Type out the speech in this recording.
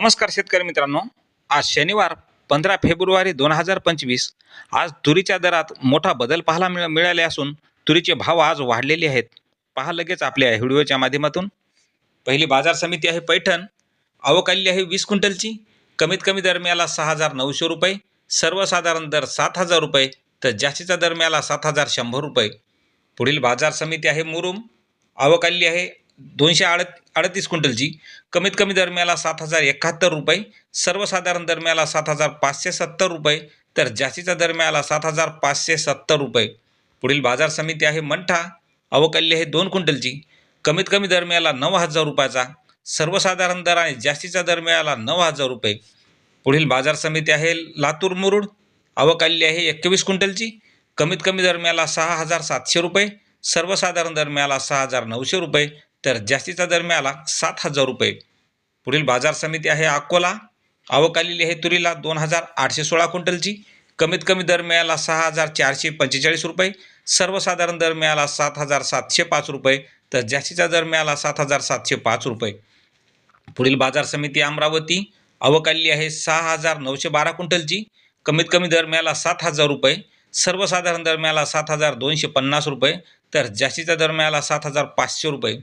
नमस्कार शेतकरी मित्रांनो. आज शनिवार पंधरा फेब्रुवारी दोन हजार पंचवीस. आज तुरीच्या दरात मोठा बदल पाहायला मिळ मिळाले असून तुरीचे भाव आज वाढलेले आहेत. पहा लगेच आपल्या व्हिडिओच्या माध्यमातून. पहिली बाजार समिती आहे पैठण. आवक आलेली आहे वीस क्विंटलची. कमीत कमी दर मिळाला सहा हजार नऊशे रुपये. सर्वसाधारण दर सात हजार रुपये तर जास्तीचा दर मिळाला सात हजार शंभर रुपये. पुढील बाजार समिती आहे मुरुम. आवक आलेली आहे दोनशे आड अडतीस क्विंटलची कमीत कमी दरम्याला सात हजार एकाहत्तर रुपये सर्वसाधारण दरम्याला सात हजार पाचशे सत्तर रुपये तर जास्तीचा दरम्याला सात हजार पाचशे सत्तर रुपये. पुढील बाजार समिती आहे मंठा. अवकल्य हे दोन क्विंटलची कमीत कमी दरम्याला नऊ हजार रुपयाचा. सर्वसाधारण दर आणि जास्तीचा दरम्याला नऊ हजार रुपये. पुढील बाजार समिती आहे लातूर मुरुड. अवकाल्य आहे एकवीस क्विंटलची कमीत कमी दरम्याला सहा हजार सातशे रुपये सर्वसाधारण दरम्याला सहा हजार नऊशे रुपये तर जास्तीचा दर मिळाला सात हजार रुपये. पुढील बाजार समिती आहे अकोला. आवक आलेली आहे तुरीला दोन हजार आठशे सोळा क्विंटलची. कमीत कमी दर मिळाला सहा हजार चारशे पंचेचाळीस रुपये. सर्वसाधारण दर मिळाला सात हजार सातशे पाच रुपये. तर जास्तीचा दर मिळाला सात हजार सातशे पाच रुपये. पुढील बाजार समिती अमरावती. आवक आलेली आहे सहा हजार नऊशे बारा क्विंटलची. कमीत कमी दर मिळाला सात हजार रुपये. सर्वसाधारण दर मिळाला सात हजार दोनशे पन्नास रुपये. तर जास्तीचा दर मिळाला सात हजार पाचशे रुपये.